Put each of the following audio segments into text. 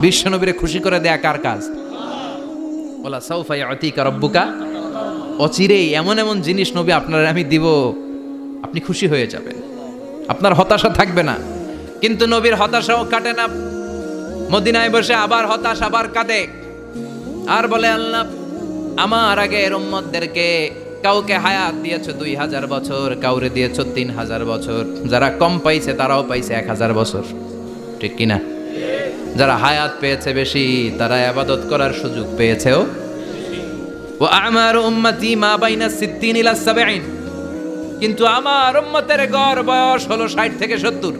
বিশ্বনবীরে খুশি করে দেয়া কার কাজ? বলা সৌফাই অতিকা রব্বুকা। অচিরেই এমন এমন জিনিস নবী আপনার আমি দিব, আপনি খুশি হয়ে যাবেন। আপনার হতাশা থাকবে না। কিন্তু নবীর হতাশাও কাটে না। মদিনায় বসে আবার হতাশ, আবার কাঁদে। আর বলে, আল্লাহ, আমার আগে উম্মতদেরকে কাউকে হায়াত দিয়েছ দুই হাজার বছর, কাউরে দিয়েছ তিন হাজার বছর। যারা কম পাইছে তারাও পাইছে এক হাজার বছর। ঠিক কিনা? যারা হায়াত পেয়েছে বেশি তারা আবাদত করার সুযোগ পেয়েছেও। ও আমার উম্মতি মা বাইনা সিদ্দিন ইলা সাবেইন কিন্তু আমার উম্মতের গড় বয়স হলো ষাট থেকে সত্তর।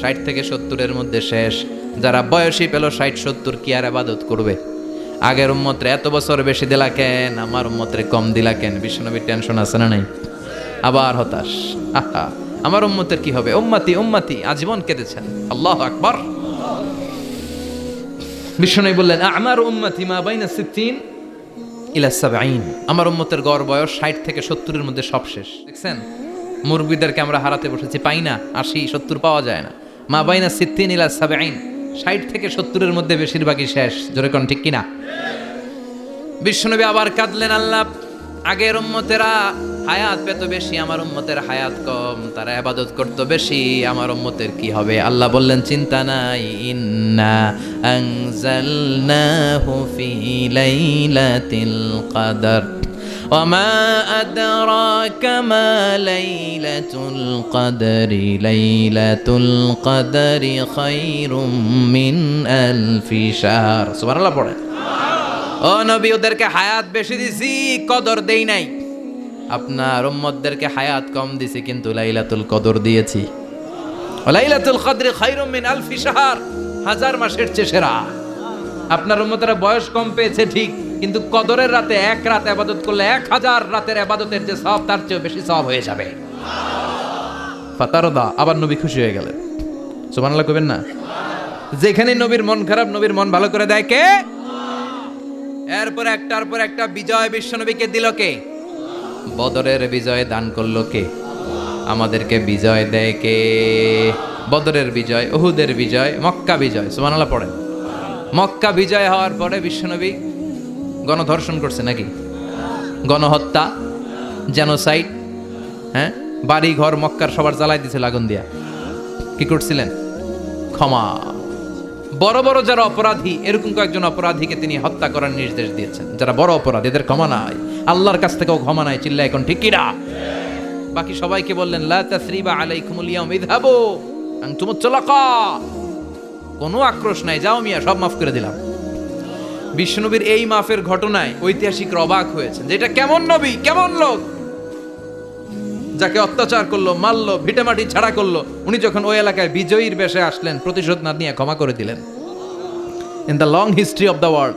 ষাট থেকে সত্তরের মধ্যে শেষ। যারা বয়সী পেল ষাট সত্তর কি আর আবাদত করবে? আগের উম্মতরে এত বছর বেশি দিলা কেন? আমার উম্মতরে কম দিলা কেন? বিশ্বনবীর টেনশন আছে না নাই? আবার হতাশ। আহা আমার উম্মতের কি হবে? উম্মতি উম্মতি, আজীবন কেঁদেছেন। আল্লাহ আকবর। বিশ্বনবী বললেন, আমার উম্মতি মা বাইনা সিদ্দিন ইলা সাবাইন আমার উম্মতের গড় বয়স ষাট থেকে সত্তরের মধ্যে সব শেষ। দেখছেন? মুরব্বীদেরকে আমরা হারাতে বসেছি, পাই না, আশি, সত্তর পাওয়া যায় না। মা বাইনা সিদ্দিন ইলা সাবাইন ষাট থেকে সত্তরের মধ্যে বেশিরভাগই শেষ। জোরে কোন ঠিক কিনা? বিশ্বনবী আবার কাঁদলেন, আল্লাহ, আগের উম্মতেরা হায়াত পেত বেশি আমার উম্মতের হায়াত কম তারা আবাদত করতো বেশি আমার উম্মতের কি হবে আল্লাহ বললেন চিন্তা নাই ইন্না আনজালনাহু ফি লাইলাতিল কদর وما أدراك ما ليلة القدر ليلة القدر خير من ألف شهر سبحان الله পড়ে ও নবী ওদেরকে হায়াত বেশি দিছি কদর দেই নাই আপনার উম্মতদেরকে হায়াত কম দিছি, কিন্তু লাইলাতুল কদর দিয়েছি। লাইলাতুল কদরি খায়রুম মিন আলফি শাহর, হাজার মাসের চেয়ে সেরা। আপনার উম্মতেরা বয়স কম পেয়েছে, ঠিক, কিন্তু কদরের রাতে এক রাত আবাদত করলে এক হাজার রাতের আবাদতের যে সব, তার চেয়ে বেশি সব হয়ে যাবে। ফাতারদা, আবার নবী খুশি হয়ে গেলেন। সুবহানাল্লাহ কবেন না? যেখানে নবীর মন খারাপ, নবীর মন ভালো করে দেয় কে? এরপর একটার পর একটা বিজয় বিশ্বনবীকে দিল কে? বদরের বিজয় দান করল কে? আমাদেরকে বিজয় দেয় কে? বদরের বিজয় ওহুদের বিজয়, মক্কা বিজয়, সুবহানাল্লাহ পড়েন। মক্কা বিজয় হওয়ার পরে বিশ্বনবী গণধর্ষণ করছে নাকি? গণহত্যা জেনোসাইড হ্যাঁ? বাড়ি ঘর মক্কার সবার জ্বালাই দিছিল আগুন দিয়া। কি করছিলেন? ক্ষমা। বড় বড় যারা অপরাধী, এরকম কয়েকজন অপরাধীকে তিনি হত্যা করার নির্দেশ দিয়েছেন। যারা বড় অপরাধী, এদের ক্ষমা নাই। আল্লাহর কাছ থেকেও ক্ষমা নাই চিল্লা এখন ঠিক কিনা? বাকি সবাইকে বললেন, লা তাসরিবা আলাইকুমুল ইয়াউম, ইযহাবু আনতুম তুলাকা কোনো আক্রোশ নাই, যাও মিয়া, সব মাফ করে দিলাম। বিষ্ণুনবীর এই মাফের ঘটনায় ঐতিহাসিক অবাক হয়েছে যে এটা কেমন নবী, কেমন লোক? যাকে অত্যাচার করল, মারলো, ভিটামাটি ছাড়া করল, উনি যখন ওই এলাকায় বিজয়ীর বেশে আসলেন, প্রতিশোধ না নিয়ে ক্ষমা করে দিলেন। In the long history of the world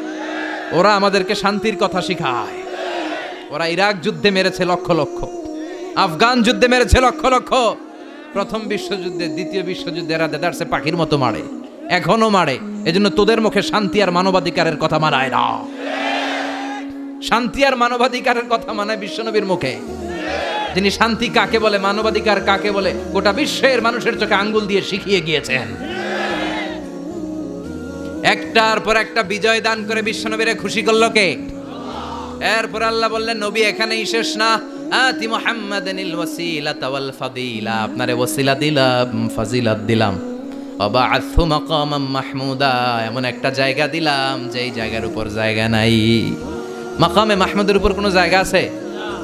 ওরা আমাদেরকে শান্তির কথা শিখায়। ওরা ইরাক যুদ্ধে মেরেছে লক্ষ লক্ষ। আফগান যুদ্ধে মেরেছে লক্ষ লক্ষ। প্রথম বিশ্বযুদ্ধে, দ্বিতীয় বিশ্বযুদ্ধে এরা দেদারসে পাখির মতো মারে। এখনও মারে। এজন্য তোদের মুখে শান্তি আর মানবাধিকারের কথা মানায় না। শান্তি আর মানবাধিকারের কথা মানায় বিশ্বনবীর মুখে। যিনি শান্তি কাকে বলে, মানবাধিকার কাকে বলে, গোটা বিশ্বের মানুষের চোখে আঙ্গুল দিয়ে শিখিয়ে গিয়েছেন। একটার পর একটা বিজয় দান করে বিশ্বনবীরে খুশি করল কে? এরপর আল্লাহ বললেন, নবী, এখানেই শেষ না। আতি মুহাম্মাদানিল ওয়াসিলাতা ওয়াল ফাদিলা। আপনারে ওয়াসিলা দিলাম, ফাজিলাত দিলাম। অবাআথু মাকামাম মাহমুদা। এমন একটা জায়গা দিলাম, যেই জায়গার উপর জায়গা নাই। মাকামে মাহমুদের উপর কোনো জায়গা আছে?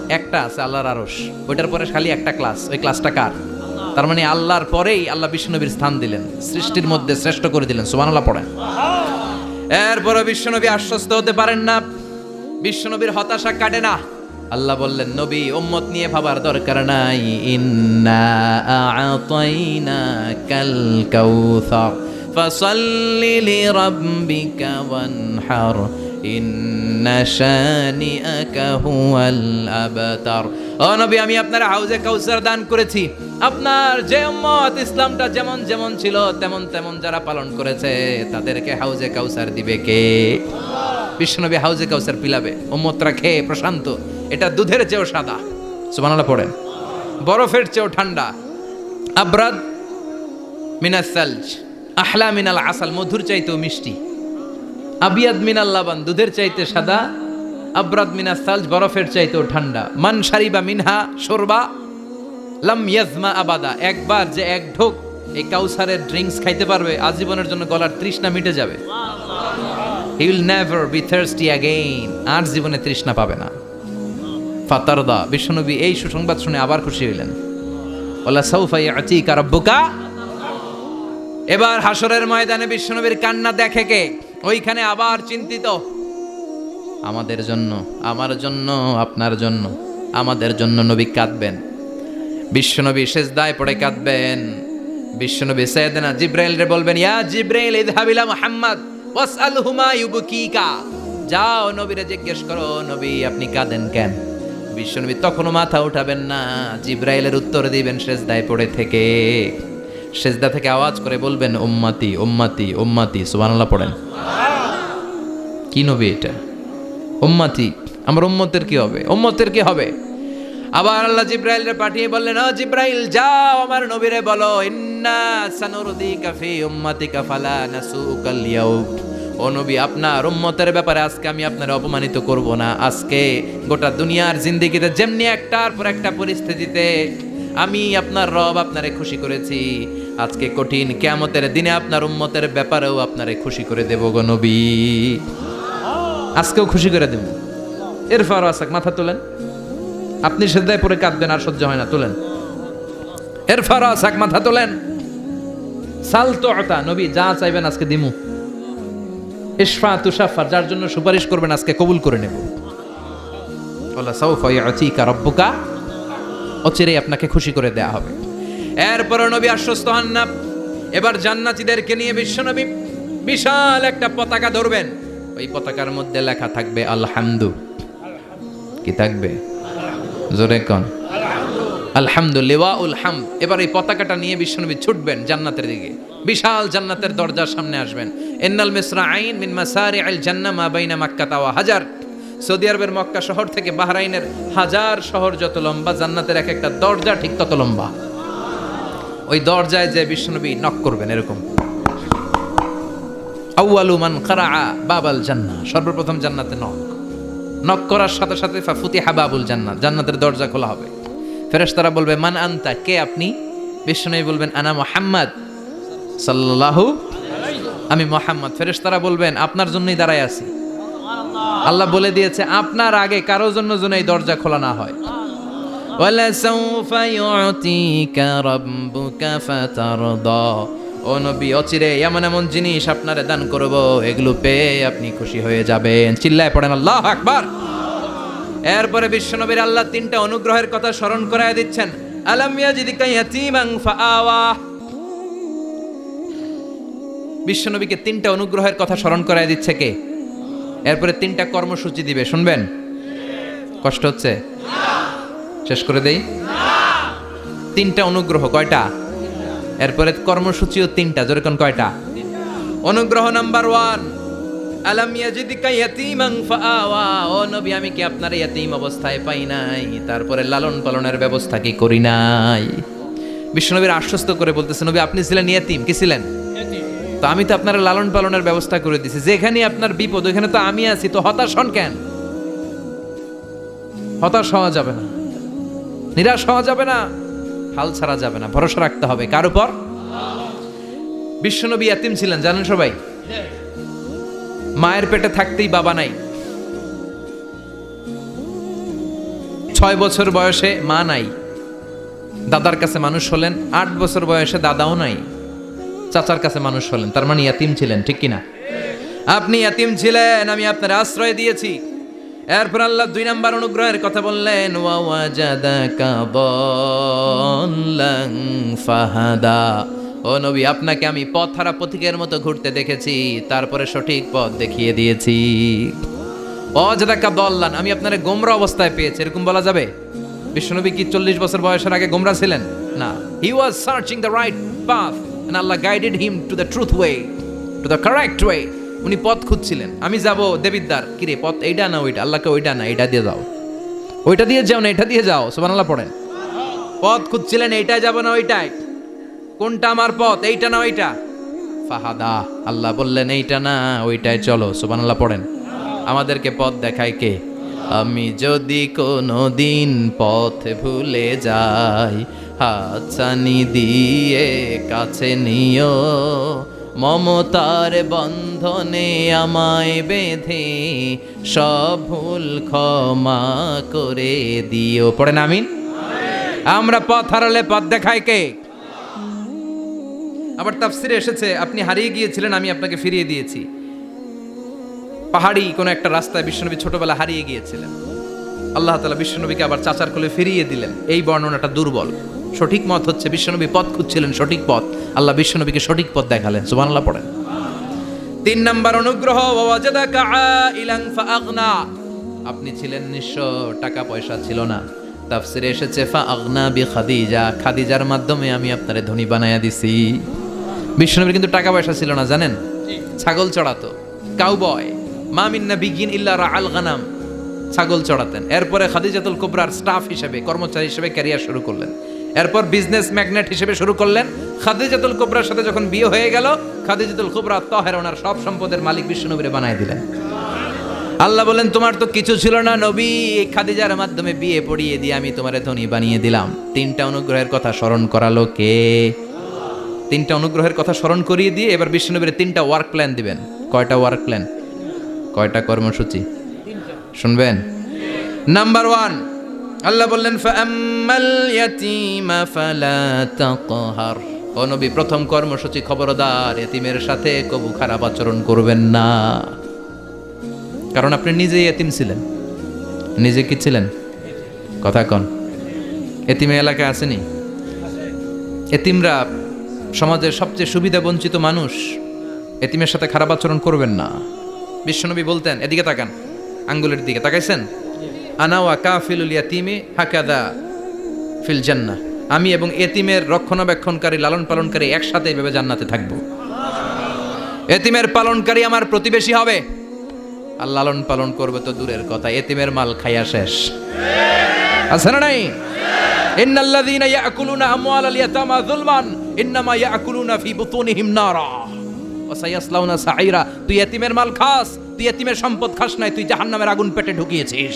একটা আছে, আল্লাহর আরশ। ওইটার পরে খালি একটা ক্লাস। ওই ক্লাসটা কার? তার মানে আল্লাহর পরেই আল্লাহ বিষ্ণুনবীর স্থান দিলেন। সৃষ্টির মধ্যে শ্রেষ্ঠ করে দিলেন। সুবহানাল্লাহ, পড়েন। এরপরও বিশ্বনবী আশ্বস্ত হতে পারেন না। বিশ্বনবীর হতাশা কাটে না। আল্লাহ বললেন, নবী, উম্মত নিয়ে ভাবার দরকার নাই। ইন্না কাল কাউসার। ফসল্লি লিরাব্বিকা ওয়ানহার। ও নবী, আমি আপনার হাউজে কাউসার দান করেছি। আপনার যে উম্মত ইসলামটা যেমন যেমন ছিল, তেমন তেমন যারা পালন করেছে, তাদেরকে হাউজে কাউসার দিবে কে? বিশ্বনবী হাউজে কাউসার পিলাবে। উম্মতরা খেয়ে প্রশান্ত। এটা দুধের চেয়েও সাদা। সুবানালা পড়েন। বরফের চেয়েও ঠান্ডা। আব্রাদ মিনাসালজ আহলা মিনাল আসাল। মধুর চাইতেও মিষ্টি। আবিয়াদ মিনাল লাবান, দুধের চাইতে সাদা। আব্রাদ মিনাস সালজ, বরফের চাইতেও ঠান্ডা। মান সারিবা মিনহা সরবা লাম ইয়াজমা আবাদা। একবার যে এক ঢোক, এই কাউসারের ড্রিঙ্কস খাইতে পারবে, আজীবনের জন্য গলার তৃষ্ণা মিটে যাবে। He will never be thirsty again আর জীবনে তৃষ্ণা পাবে না। ফাতারদা, বিশ্বনবী এই সুসংবাদ শুনে আবার খুশি হইলেন। ওলা সৌফা ইয়াতিকা রাব্বুকা। এবার হাসরের ময়দানে বিশ্বনবীর কান্না দেখে কে? ওইখানে আবার চিন্তিত। আমাদের জন্য, আমার জন্য, আপনার জন্য, আমাদের জন্য নবী কাঁদবেন। বিশ্বনবী শেষ দায় পড়ে কাঁদবেন। বিশ্বনবী সৈয়দনা জিব্রাইল রে বলবেন, ইয়া জিব্রাইল ইযহাবিলা মুহাম্মদ ওয়াসআলহুমা ইউবকিকা। যাও নবীরে জিজ্ঞেস করো, নবী, আপনি কাঁদেন কেন? বিশ্বনবী তখনও মাথা উঠাবেন না। জিব্রাইলের উত্তর দিবেন শেষ দায় পড়ে থেকে। শেষদা থেকে আওয়াজ করে বলবেন, উম্মাতি উম্মাতি উম্মাতি। সুবহানাল্লাহ পড়েন। কি নবী এটা? উম্মাতি, আমার উম্মতের কি হবে? উম্মতের কি হবে? আবার আল্লাহ জিব্রাইলরে পাঠিয়ে বললেন, ও জিব্রাইল, যাও আমার নবীরে বলো, ইন্না সানুরদিকা ফি উম্মাতিকা ফালা নাসুকাল ইয়াউম ও নবী, আপনার উম্মতের ব্যাপারে আজকে আমি আপনার অপমানিত করব না। আজকে গোটা দুনিয়ার জিন্দেগিতে যেমনি একটার পর একটা পরিস্থিতিতে আমি আপনার রব আপনারে খুশি করেছি। আজকে কঠিন কেয়ামতের দিনে আপনার উম্মতের ব্যাপারেও আপনারে খুশি করে দেব গো নবী। আজকেও খুশি করে দেব। এর এরফার আসাক মাথা তোলেন। আপনি সেদায় পরে কাঁদবেন, আর সহ্য হয় না, তোলেন। এর এরফার আসাক মাথা তোলেন। সাল তো নবী, যা চাইবেন আজকে দিমু। ইশফা তুষাফা যার জন্য সুপারিশ করবেন আজকে কবুল করে নেব। ওলা রব্বুকা অচিরে আপনাকে খুশি করে দেয়া হবে। এরপর নবী আশ্বস্ত হন না। এবার জান্নাতীদেরকে নিয়ে বিশ্বনবী বিশাল একটা পতাকা ধরবেন। ওই পতাকার মধ্যে লেখা থাকবে, আলহামদু। কি থাকবে? জোরে কন? আলহামদুলিল্লাহ উল হামদ। এবার এই পতাকাটা নিয়ে বিশ্বনবী ছুটবেন জান্নাতের দিকে। বিশাল জান্নাতের দরজার সামনে আসবেন। এন্নাল মিসরা আইন মিন মাসারি আল জান্নাহ মা বাইনা মাক্কা তাওয়া হাজার। সৌদি আরবের মক্কা শহর থেকে বাহরাইনের হাজার শহর যত লম্বা, জান্নাতের এক একটা দরজা ঠিক তত লম্বা। ওই দরজায় যে বিশ্বনবী নক করবেন এরকম। আউয়ালু মান কারা বাবাল জান্নাহ, সর্বপ্রথম জান্নাতে নক নক করার সাথে সাথে ফাফুতিহা বাবুল জান্নাত জান্নাতের দরজা খোলা হবে। ফেরেশতারা বলবে, মান আনতা? কে আপনি? বিশ্বনবী বলবেন, আনা মুহাম্মদ সাল্লাল্লাহু আমি মোহাম্মদ। ফেরেশতারা বলবেন, আপনার জন্যই দাঁড়ায় আছি। আল্লাহ বলে দিয়েছে আপনার আগে কারোর জন্য যেন এই দরজা খোলা না হয় وَلَسَوْفَ يُعْطِيكَ رَبُّكَ فَتَرْضَى ও নবী অচিরে এমন এমন জিনিস আপনারে দান করব এগুলো পেয়ে আপনি খুশি হয়ে যাবেন চিল্লায় পড়েন আল্লাহ আকবার এরপরে বিশ্বনবীর আল্লাহ তিনটা অনুগ্রহের কথা স্মরণ করায় দিচ্ছেন আলাম ইয়াজিদিকা ইয়াতীমান ফাআওয়া বিশ্বনবীকে তিনটা অনুগ্রহের কথা স্মরণ করায় দিচ্ছে কে এরপরে তিনটা কর্মসূচি দিবে, শুনবেন? কষ্ট হচ্ছে? শেষ করে দেই? তিনটা অনুগ্রহ, কয়টা? এরপরে কর্মসূচিও তিনটা যেরকম কয়টা? অনুগ্রহ নাম্বার ওয়ান, আলাম ইয়াজিদিকা ইয়াতীমান ও নবী, আমি কি আপনার ইয়াতীম অবস্থায় পাই নাই? তারপরে, লালন পালনের ব্যবস্থা কি করি নাই? বিশ্বনবীর আশ্বস্ত করে বলতেছে, নবী, আপনি ছিলেন ইয়াতিম, কি ছিলেন? তো আমি তো আপনার লালন পালনের ব্যবস্থা করে দিছি। যেখানে আপনার বিপদ ওখানে তো আমি আছি, তো হতাশ হন কেন? হতাশ হওয়া যাবে না। নিরাশ হওয়া যাবে না। হাল ছাড়া যাবে না। ভরসা রাখতে হবে। কার উপর? বিশ্বনবী এতিম ছিলেন, জানেন সবাই? মায়ের পেটে থাকতেই বাবা নাই। ছয় বছর বয়সে মা নাই। দাদার কাছে মানুষ হলেন। আট বছর বয়সে দাদাও নাই। চাচার কাছে মানুষ হলেন, তার মানে ইয়াতিম ছিলেন, ঠিক কিনা? আপনি ইয়াতিম ছিলেন, আমি আপনার আশ্রয় দিয়েছি। এরপর আল্লাহ দুই নাম্বার অনুগ্রহের কথা বললেন ফাহাদা। ও নবী, আপনাকে আমি পথ হারা পথিকের মতো ঘুরতে দেখেছি, তারপরে সঠিক পথ দেখিয়ে দিয়েছি। অজাদাকা দল্লান, আমি আপনার গোমরা অবস্থায় পেয়েছি, এরকম বলা যাবে? বিশ্বনবী কি চল্লিশ বছর বয়সের আগে গোমরা ছিলেন? না। He was searching the right path and Allah guided him to the truth way to the correct way উনি পথ খুঁজছিলেন। আমি যাব দেবিদ্দার কিরে, পথ এইটা না ওইটা আল্লাহকে ওইটা না এইটা দিয়ে যাও। ওইটা দিয়ে যাও না এটা দিয়ে যাও, সুবহানাল্লাহ পড়েন। পথ খুঁজছিলেন এইটাই যাব না ওইটাই কোনটা আমার পথ, এইটা না, ওইটা? ফাহাদা, আল্লাহ বললেন, এইটা না ওইটাই চলো, সুবহানাল্লাহ পড়েন। আমাদেরকে পথ দেখায় কে? আমি যদি কোনো দিন পথ ভুলে যাই হাতছানি দিয়ে কাছে নিও। মমতার বন্ধনে আমায় বেঁধে সব ভুল ক্ষমা করে দিও। পড়েন আমিন? আমরা পথ হারালে পথ দেখায় কে? আবার তাফসিরে এসেছে, আপনি হারিয়ে গিয়েছিলেন, আমি আপনাকে ফিরিয়ে দিয়েছি। পাহাড়ি কোনো একটা রাস্তায় বিশ্বনবী ছোটবেলা হারিয়ে গিয়েছিলেন। আল্লাহ তালা বিশ্বনবীকে আবার চাচার কোলে ফিরিয়ে দিলেন। এই বর্ণনাটা দুর্বল। সঠিক মত হচ্ছে বিশ্বনবী পথ খুঁজছিলেন সঠিক পথ। আল্লাহ বিশ্বনবীকে সঠিক পথ দেখালেন সুবহানাল্লাহ পড়েন। তিন নাম্বার অনুগ্রহ আপনি ছিলেন নিঃস্ব টাকা পয়সা ছিল না। তাফসিরে এসেছে ফা আগনা বি খাদিজা খাদিজার মাধ্যমে আমি আপনারে ধনী বানায়া দিছি। বিষ্ণুনবীর কিন্তু টাকা পয়সা ছিল না জানেন? ছাগল চড়াতো। কাউবয় মা মিন্না বিগিন ইল্লা রাআল গানাম। ছাগল চড়াতেন। এরপরে খাদিজাতুল কুবরার স্টাফ হিসেবে কর্মচারী হিসেবে ক্যারিয়ার শুরু করলেন। এরপর বিজনেস ম্যাগনেট হিসেবে শুরু করলেন। খাদিজাতুল কুবরার সাথে যখন বিয়ে হয়ে গেল, খাদিজাতুল কুবরা তহের ওনার সব সম্পদের মালিক বিষ্ণুনবীরে বানায় দিলেন। আল্লাহ বলেন, তোমার তো কিছু ছিল না নবী এই খাদিজার মাধ্যমে বিয়ে পড়িয়ে দিয়ে আমি তোমারে ধনী বানিয়ে দিলাম। তিনটা অনুগ্রহের কথা স্মরণ করালো কে? তিনটা অনুগ্রহের কথা স্মরণ করিয়ে দিয়ে এবার বিষ্ণুনবীর তিনটা ওয়ার্ক প্ল্যান দিবেন। কয়টা ওয়ার্ক প্ল্যান কয়টা কর্মসূচি? শুনবেন? নাম্বার ওয়ান আল্লাহ বললেন ও প্রথম কর্মসূচি খবরদার, এতিমের সাথে কবু খারাপ আচরণ করবেন না। কারণ আপনি নিজেই এতিম ছিলেন। নিজে কি ছিলেন? কথা কন। এতিমে এলাকায় আসেনি। এতিমরা সমাজের সবচেয়ে সুবিধা বঞ্চিত মানুষ। এতিমের সাথে খারাপ আচরণ করবেন না। বিশ্বনবী বলতেন, এদিকে তাকান, আঙ্গুলের দিকে তাকাইছেন? আনা ওয়া কাফিলুল ইয়াতিমে হাকাদা ফিল জান্না আমি এবং এতিমের রক্ষণাবেক্ষণকারী লালন পালনকারী একসাথে এভাবে জান্নাতে থাকব। এতিমের পালনকারী আমার প্রতিবেশী হবে। আর লালন পালন করবে তো দূরের কথা, এতিমের মাল খাইয়া শেষ। আছে না নাই? তুই এতিমের মাল খাস, তুই এতিমের সম্পদ খাস নাই, তুই জাহান্নামের আগুন পেটে ঢুকিয়েছিস।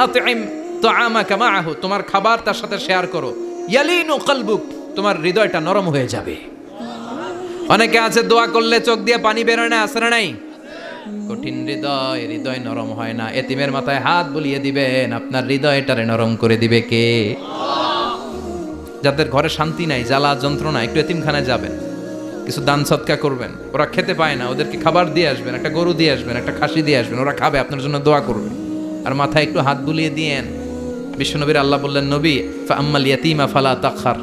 আতইম তাআমাকা মাআহু, তোমার খাবার তার সাথে শেয়ার করো। ইয়ালিনু কলবুক, তোমার হৃদয়টা নরম হয়ে যাবে। অনেকে আছে, দোয়া করলে চোখ দিয়ে পানি বেরোয় না আসে নাই? কঠিন হৃদয় হৃদয় নরম হয় না। এতিমের মাথায় হাত বুলিয়ে দিবেন, আপনার হৃদয়টারে নরম করে দিবে কে? যাদের ঘরে শান্তি নাই, জ্বালা, যন্ত্রণা, একটু এতিমখানায় যাবেন। কিছু দান সৎকা করবেন। ওরা খেতে পায় না, ওদেরকে খাবার দিয়ে আসবেন, একটা গরু দিয়ে আসবেন, একটা খাসি দিয়ে আসবেন, ওরা খাবে, আপনার জন্য দোয়া করবে। আর মাথায় একটু হাত বুলিয়ে দিয়েন। বিশ্বনবীর আল্লাহ বললেন, নবী আম্মাল ইয়াতিমা ফালা তাখার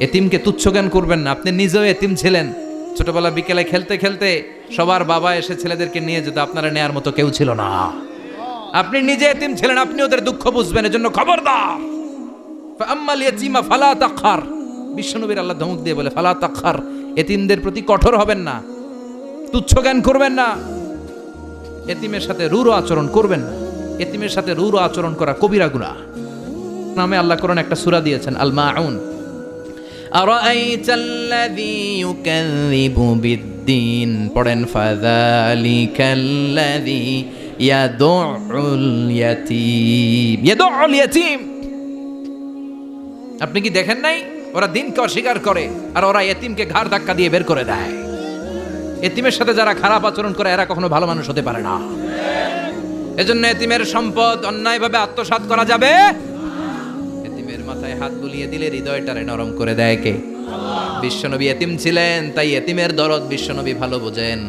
এতিমকে তুচ্ছ জ্ঞান করবেন না। আপনি নিজেও এতিম ছিলেন। ছোটবেলা বিকেলে খেলতে খেলতে সবার বাবা এসে ছেলেদেরকে নিয়ে যেত। আপনারা নেয়ার মতো কেউ ছিল না। আপনি নিজে এতিম ছিলেন, আপনি ওদের দুঃখ বুঝবেন। এজন্য খবরদার। আম্মাল ইয়াতিমা ফালা তাখার বিশ্বনবীর আল্লাহ ধমক দিয়ে বলে, ফালা তাখার এতিমদের প্রতি কঠোর হবেন না। তুচ্ছ জ্ঞান করবেন না। এতিমের সাথে রুরো আচরণ করবেন না। এতিমের সাথে রুর আচরণ করা কবিরা গুণা নামে আল্লাহ করণ একটা সুরা দিয়েছেন আল মাউন পড়েন আপনি কি দেখেন নাই? ওরা দিনকে অস্বীকার করে আর ওরা এতিমকে ঘাড় ধাক্কা দিয়ে বের করে দেয়। এতিমের সাথে যারা খারাপ আচরণ করে, এরা কখনো ভালো মানুষ হতে পারে না। এজন্য এতিমের সম্পদ অন্যায়ভাবে আত্মসাৎ করা যাবে। এতিমের মাথায় হাত বুলিয়ে দিলে হৃদয়টারে নরম করে দেয় কে? বিশ্বনবী এতিম ছিলেন, তাই এতিমের দরদ বিশ্বনবী ভালো বোঝেন।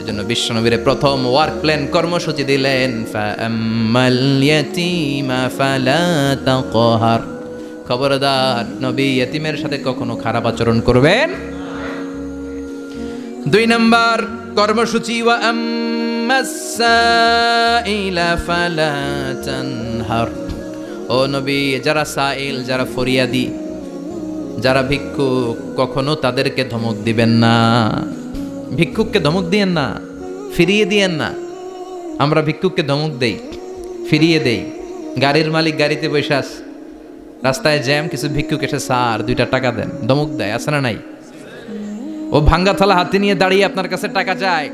এজন্য বিশ্বনবীর প্রথম ওয়ার্ক প্ল্যান কর্মসূচি দিলেন খবরদার নবী এতিমের সাথে কখনো খারাপ আচরণ করবেন? দুই নাম্বার কর্মসূচি, ওয়া আম্মাসাইলা ফালা তানহার ও নবী, যারা সাইল, যারা ফরিয়াদি, যারা ভিক্ষুক, কখনো তাদেরকে ধমক দিবেন না। ভিক্ষুককে ধমক দিয়েন না, ফিরিয়ে দিয়েন না। আমরা ভিক্ষুককে ধমক দেই, ফিরিয়ে দেই। গাড়ির মালিক গাড়িতে বসে রাস্তায় জ্যাম, কিছু ভিক্ষুক এসে সার দুইটা টাকা দেন। ধমক দেয়, আছে না নাই? ও ভাঙ্গা থালা হাতে নিয়ে দাঁড়িয়ে আপনার কাছে টাকা চায়।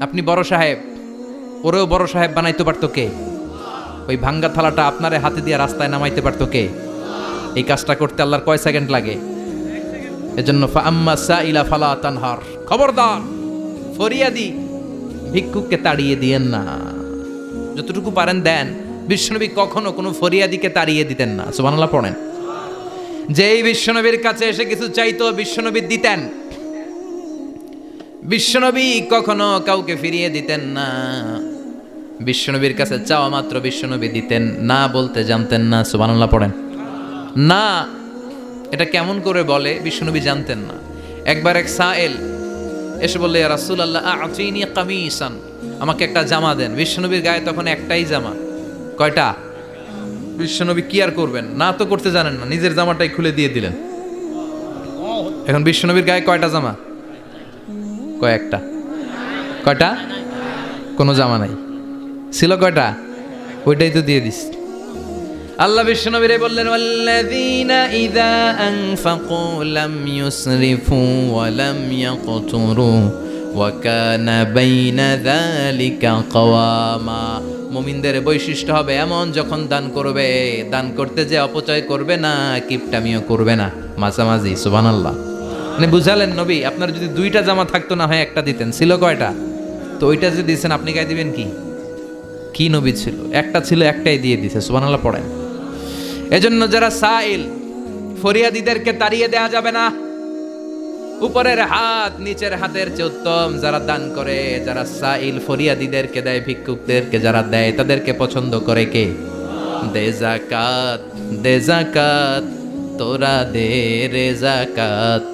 আপনি বড় সাহেব, ওরেও বড় সাহেব বানাইতে পারতো কে? ওই ভাঙ্গা থালাটা আপনারে হাতে দিয়ে রাস্তায় নামাইতে পারতো কে? এই কাজটা করতে আল্লাহর কয় সেকেন্ড লাগে? এজন্য আম্মা সাইলা ফালা তানহার। খবরদার, ফরিয়াদি, ভিক্ষুককে তাড়িয়ে দিয়েন না। যতটুকু পারেন দেন। বিশ্বনবী কখনো কোনো ফরিয়াদিকে তাড়িয়ে দিতেন না। সুবহানাল্লাহ পড়েন। যেই বিশ্বনবীর কাছে এসে কিছু চাইতো, বিশ্বনবী দিতেন। বিশ্বনবী কখনো কাউকে ফিরিয়ে দিতেন না। বিশ্বনবীর কাছে চাওয়া মাত্র বিশ্বনবী দিতেন, না বলতে জানতেন না। সুবহানাল্লাহ, পড়েন। না, এটা কেমন করে বলে বিশ্বনবী জানতেন না। একবার এক সায়েল এসে বললে রাসুল আল্লাহ কামিসান। আমাকে একটা জামা দেন। বিশ্বনবীর গায়ে তখন একটাই জামা। কয়টা? বিশ্বনবী কি আর করবেন? না তো করতে জানেন না। নিজের জামাটাই খুলে দিয়ে দিলেন। এখন বিশ্বনবীর গায়ে কয়টা জামা? কয়েকটা। কয়টা? কোনো জামা নাই। ছিল কয়টা? ওইটাই তো দিয়ে দিস। আল্লাহ বিশ্বনবীরে বললেন, ওয়াল্লাযীনা ইযা আনফাকু লাম ইউসরিফু ওয়া লাম ইয়াকতুরু ওয়া কানা বাইনা যালিকা কাওয়ামা। মুমিনদের বৈশিষ্ট্য হবে এমন, যখন দান করবে, দান করতে যে অপচয় করবে না, কিপটামিও করবে না। মাঝামাঝি, সুবহানাল্লাহ। মানে বুঝালেন নবী, আপনার যদি দুইটা জামা থাকতো না হয়, একটা দিতেন। ছিল কয়টা? তো ওইটা যে দিয়েছেন আপনি গায়ে দিবেন কি? কি নবী ছিল? একটা ছিল, একটাই দিয়ে দিছে, সুবহানাল্লাহ, পড়েন। এজন্য যারা সাইল, ফরিয়াদিদেরকে তাড়িয়ে দেয়া যাবে না। উপরের হাত, নিচের হাতের চেয়ে উত্তম যারা দান করে, যারা সাইল ফরিয়াদিদেরকে দেয়, ভিক্ষুকদেরকে যারা দেয়, তাদেরকে পছন্দ করে কে? দে জাকাত দে জাকাত তোরা দে রে জাকাত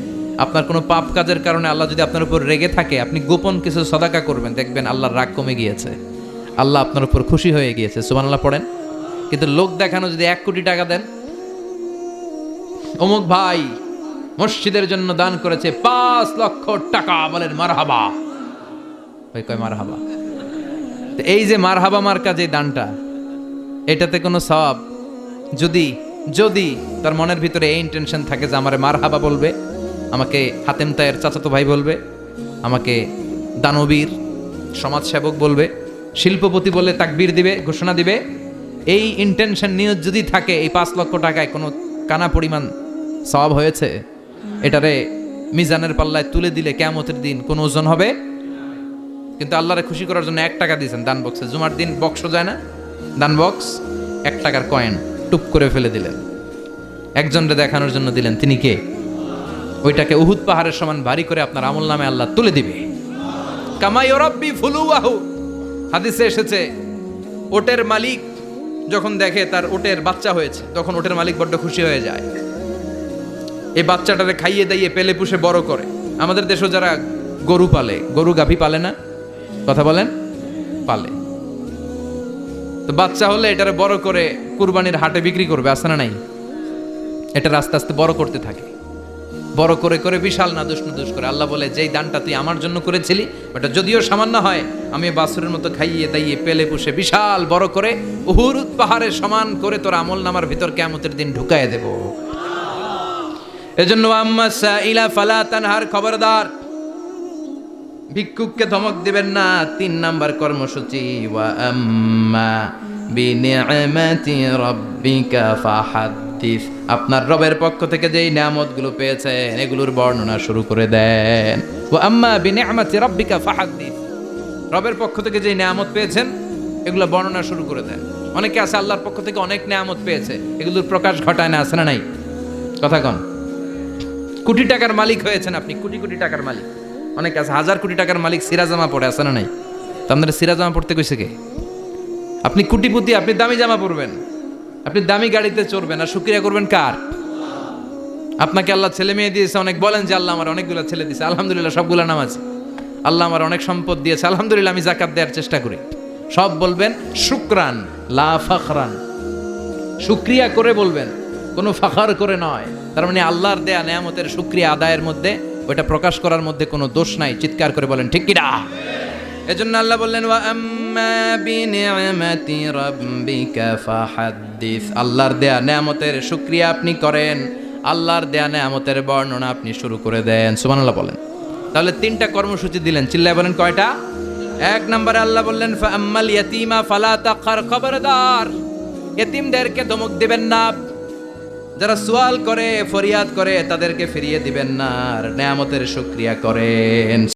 আপনার কোনো পাপ কাজের কারণে আল্লাহ যদি আপনার উপর রেগে থাকে, আপনি গোপন কিছু সদাকা করবেন। দেখবেন আল্লাহর রাগ কমে গিয়েছে। আল্লাহ আপনার উপর খুশি হয়ে গিয়েছে সুবান আল্লাহ পড়েন। কিন্তু লোক দেখানো যদি এক কোটি টাকা দেন, অমুক ভাই মসজিদের জন্য দান করেছে পাঁচ লক্ষ টাকা বলেন মারহাবা। ওই কয় মারহাবা? এই যে মারহাবা মার্কা যে দানটা, এটাতে কোনো সব যদি যদি তার মনের ভিতরে এই ইন্টেনশন থাকে যে আমারে মারহাবা বলবে আমাকে হাতেম তায়ের চাচাতো ভাই বলবে, আমাকে দানবীর সমাজসেবক বলবে, শিল্পপতি বলে তাকবীর দিবে, ঘোষণা দিবে। এই ইন্টেনশন নিয়ে যদি থাকে এই পাঁচ লক্ষ টাকায় কোনো কানা পরিমাণ সওয়াব হয়েছে, এটারে মিজানের পাল্লায় তুলে দিলে কেমতের দিন কোন ওজন হবে? কিন্তু আল্লাহরে খুশি করার জন্য এক টাকা দিয়েছেন দান বক্সে। জুমার দিন বক্স যায় না, দান বক্স, এক টাকার কয়েন টুপ করে ফেলে দিলেন। একজনরে দেখানোর জন্য দিলেন, তিনি কে? ওইটাকে উহুদ পাহাড়ের সমান ভারী করে আপনার আমল নামে আল্লাহ তুলে দিবে। কামাই রব্বি ফুলুয়াহু। হাদিসে এসেছে, ওটের মালিক যখন দেখে তার ওটের বাচ্চা হয়েছে, তখন ওটের মালিক বড্ড খুশি হয়ে যায়। এই বাচ্চাটারে খাইয়ে দাইয়ে পেলে পুষে বড় করে। আমাদের দেশও যারা গরু পালে, গরু গাভী পালে না? কথা বলেন? পালে। তো বাচ্চা হলে এটারে বড় করে কুরবানির হাটে বিক্রি করবে আসে না নাই? এটা আস্তে আস্তে বড় করতে থাকে। বড় করে করে বিশাল নাদুস নাদুস করে। আল্লাহ বলে, যেই দানটা তুই আমার জন্য করেছিলি, ওটা যদিও সামান্য হয়, আমি বাসুরের মতো খাইয়ে দাইয়ে পেলে পুষে বিশাল বড় করে উহুর পাহাড়ের সমান করে তোর আমল নামার ভিতর কেমতের দিন ঢুকায় দেব। এজন্য আম্মা ফালা তানহার খবরদার, ভিক্ষুককে ধমক দিবেন না। তিন নাম্বার কর্মসূচি, ওয়া আম্মা বিনিআমাতি রাব্বিকা ফাহাদ্দিস আপনার রবের পক্ষ থেকে যেই নিয়ামতগুলো পেয়েছেন, এগুলোর বর্ণনা শুরু করে দেন। ওয়া আম্মা বিনিআমাতি রাব্বিকা ফাহাদ্দিস রবের পক্ষ থেকে যেই নিয়ামত পেয়েছেন, এগুলো বর্ণনা শুরু করে দেন। অনেকে আছে আল্লাহর পক্ষ থেকে অনেক নিয়ামত পেয়েছে, এগুলোর প্রকাশ ঘটায় না, আছে না নাই? কথা কন। কোটি টাকার মালিক হয়েছেন আপনি, কোটি কোটি টাকার মালিক। অনেক আছে, হাজার কোটি টাকার মালিক সিরাজামা পড়ে আছে না নাই? তো আপনারা সিরাজামা পড়তে কইছে কে? আপনি কোটিপতি, আপনি দামি জামা পরবেন। আপনি দামি গাড়িতে চড়বেন আর শুক্রিয়া করবেন কার? আপনাকে আল্লাহ ছেলে মেয়ে দিয়েছে, অনেক বলেন যে আল্লাহ আমার অনেকগুলো ছেলে দিয়েছে। আলহামদুলিল্লাহ সবগুলো নাম আছে আল্লাহ আমার অনেক সম্পদ দিয়েছে। আলহামদুলিল্লাহ আমি জাকাত দেওয়ার চেষ্টা করি। সব বলবেন, শুক্রান, লা ফখরান। শুক্রিয়া করে বলবেন, কোনো ফাখার করে নয়। তার মানে আল্লাহর দেয়া নেয়ামতের শুক্রিয়া আদায়ের মধ্যে ওটা প্রকাশ করার মধ্যে কোনো দোষ নাই। চিৎকার করে বলেন, ঠিক কিনা এজন্য আল্লাহ বললেন, ওয়া আম্মা বিনিআমাতি রাব্বিকা ফাহাদ্দিস। আল্লাহর দেয়া নেয়ামতের শুক্রিয়া আপনি করেন, আল্লাহর দেয়া নেয়ামতের বর্ণনা আপনি শুরু করে দেন। সুবহানাল্লাহ বলেন। তাহলে তিনটা কর্মসূচি দিলেন, চিল্লায় বলেন কয়টা? এক নম্বরে আল্লাহ বললেন, ফা আম্মাল ইয়াতিমা ফালা তাকার খবরদার। এতিমদেরকে ধমক দিবেন না। যারা সোয়াল করে, ফরিয়াদ করে, তাদেরকে ফিরিয়ে দিবেন না। আর নেয়ামতের শুক্রিয়া করেন।